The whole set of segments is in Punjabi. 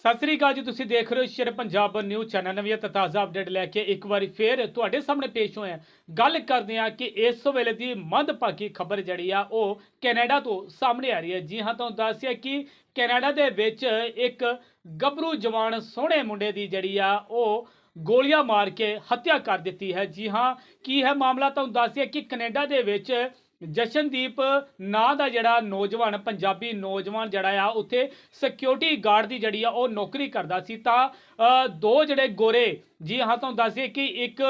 ਸਤਿ ਸ੍ਰੀ ਅਕਾਲ ਜੀ, ਤੁਸੀਂ ਦੇਖ ਰਹੇ ਹੋ ਸ਼ੇਰ ਪੰਜਾਬ ਨਿਊਜ਼ ਚੈਨਲ। ਨਵੀਂ ਅਤੇ ਤਾਜ਼ਾ ਅਪਡੇਟ ਲੈ ਕੇ ਇੱਕ ਵਾਰੀ ਫੇਰ ਤੁਹਾਡੇ ਸਾਹਮਣੇ ਪੇਸ਼ ਹੋਏ ਹਾਂ। ਗੱਲ ਕਰਦੇ ਹਾਂ ਕਿ ਇਸ ਵੇਲੇ ਦੀ ਮੰਦਭਾਗੀ ਖਬਰ ਜਿਹੜੀ ਆ, ਉਹ ਕੈਨੇਡਾ ਤੋਂ ਸਾਹਮਣੇ ਆ ਰਹੀ ਹੈ। ਜੀ ਹਾਂ, ਤੁਹਾਨੂੰ ਦੱਸਿਆ ਕਿ ਕੈਨੇਡਾ ਦੇ ਵਿੱਚ ਇੱਕ ਗੱਭਰੂ ਜਵਾਨ ਸੋਹਣੇ ਮੁੰਡੇ ਦੀ ਜਿਹੜੀ ਆ, ਉਹ ਗੋਲੀਆਂ ਮਾਰ ਕੇ ਹੱਤਿਆ ਕਰ ਦਿੱਤੀ ਹੈ। ਜੀ ਹਾਂ, ਕੀ ਹੈ ਮਾਮਲਾ, ਤੁਹਾਨੂੰ ਦੱਸਿਆ ਕਿ ਕੈਨੇਡਾ ਦੇ ਵਿੱਚ ਜਸ਼ਨਦੀਪ ਨਾਂ ਦਾ ਜਿਹੜਾ ਨੌਜਵਾਨ, ਪੰਜਾਬੀ ਨੌਜਵਾਨ ਜਿਹੜਾ ਆ, ਉੱਥੇ ਸਿਕਿਉਰਿਟੀ ਗਾਰਡ ਦੀ ਜਿਹੜੀ ਆ, ਉਹ ਨੌਕਰੀ ਕਰਦਾ ਸੀ। ਤਾਂ ਦੋ ਜਿਹੜੇ ਗੋਰੇ, ਜੀ ਹਾਂ, ਤੁਹਾਨੂੰ ਦੱਸਿਏ ਕਿ ਇੱਕ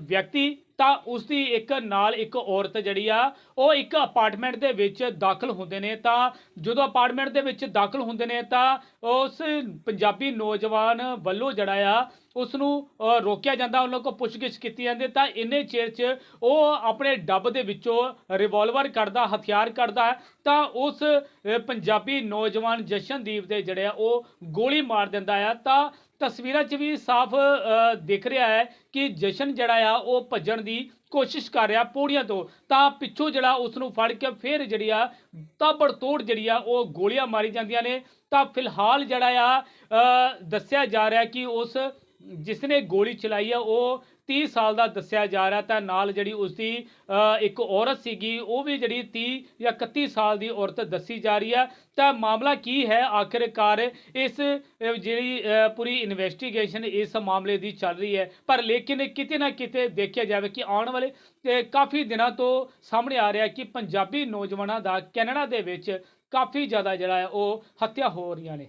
ਵਿਅਕਤੀ ਤਾਂ ਉਸ ਦੀ ਇੱਕ ਨਾਲ ਇੱਕ ਔਰਤ ਜਿਹੜੀ ਆ, ਉਹ ਇੱਕ ਅਪਾਰਟਮੈਂਟ ਦੇ ਵਿੱਚ ਦਾਖਲ ਹੁੰਦੇ ਨੇ। ਤਾਂ ਜਦੋਂ ਅਪਾਰਟਮੈਂਟ ਦੇ ਵਿੱਚ ਦਾਖਲ ਹੁੰਦੇ ਨੇ, ਤਾਂ ਉਸ ਪੰਜਾਬੀ ਨੌਜਵਾਨ ਵੱਲੋਂ ਜਿਹੜਾ ਆ ਉਸ ਨੂੰ ਰੋਕਿਆ ਜਾਂਦਾ, ਉਹਨਾਂ ਕੋਲ ਪੁੱਛਗਿੱਛ ਕੀਤੀ ਜਾਂਦੀ ਤਾਂ ਇੰਨੇ ਚਿਰ 'ਚ ਉਹ ਆਪਣੇ ਡੱਬ ਦੇ ਵਿੱਚੋਂ ਰਿਵਾਲਵਰ ਕੱਢਦਾ, ਹਥਿਆਰ ਕੱਢਦਾ ਤਾਂ ਉਸ ਪੰਜਾਬੀ ਨੌਜਵਾਨ ਜਸ਼ਨਦੀਪ ਦੇ ਜਿਹੜੇ ਆ, ਉਹ ਗੋਲੀ ਮਾਰ ਦਿੰਦਾ ਆ। ਤਾਂ ਤਸਵੀਰਾਂ 'ਚ ਵੀ ਸਾਫ਼ ਦਿਖ ਰਿਹਾ ਹੈ ਕਿ ਜਸ਼ਨ ਜਿਹੜਾ ਆ, ਉਹ ਭੱਜਣ ਦੀ ਕੋਸ਼ਿਸ਼ ਕਰ ਰਿਹਾ ਪੌੜੀਆਂ ਤੋਂ। ਤਾਂ ਪਿੱਛੋਂ ਜਿਹੜਾ ਉਸ ਨੂੰ ਫੜ ਕੇ ਫਿਰ ਜਿਹੜੀ ਆ, ਤਾਬੜ ਤੋੜ ਜਿਹੜੀ ਆ, ਉਹ ਗੋਲੀਆਂ ਮਾਰੀ ਜਾਂਦੀਆਂ ਨੇ। ਤਾਂ ਫਿਲਹਾਲ ਜਿਹੜਾ ਆ ਦੱਸਿਆ ਜਾ ਰਿਹਾ ਕਿ ਉਸ ਜਿਸ ਨੇ ਗੋਲੀ ਚਲਾਈ ਆ, ਉਹ 30 ਸਾਲ ਦਾ ਦੱਸਿਆ ਜਾ ਰਿਹਾ ਤਾਂ ਨਾਲ ਜਿਹੜੀ ਉਸ ਦੀ ਇੱਕ ਔਰਤ ਸੀਗੀ, ਉਹ ਵੀ ਜਿਹੜੀ 30 ਜਾਂ 31 ਸਾਲ ਦੀ ਔਰਤ ਦੱਸੀ ਜਾ ਰਹੀ ਹੈ। ਤਾਂ ਮਾਮਲਾ ਕੀ ਹੈ? ਆਖਿਰਕਾਰ ਇਸ ਜਿਹੜੀ ਪੂਰੀ ਇਨਵੈਸਟੀਗੇਸ਼ਨ ਇਸ ਮਾਮਲੇ ਦੀ ਚੱਲ ਰਹੀ ਹੈ। ਪਰ ਲੇਕਿਨ ਕਿਤੇ ਨਾ ਕਿਤੇ ਦੇਖਿਆ ਜਾਵੇ ਕਿ ਆਉਣ ਵਾਲੇ ਕਾਫੀ ਦਿਨਾਂ ਤੋਂ ਸਾਹਮਣੇ ਆ ਰਿਹਾ ਕਿ ਪੰਜਾਬੀ ਨੌਜਵਾਨਾਂ ਦਾ ਕੈਨੇਡਾ ਦੇ ਵਿੱਚ ਕਾਫੀ ਜ਼ਿਆਦਾ ਜਿਹੜਾ ਹੈ ਉਹ ਹੱਤਿਆ ਹੋ ਰਹੀਆਂ ਨੇ।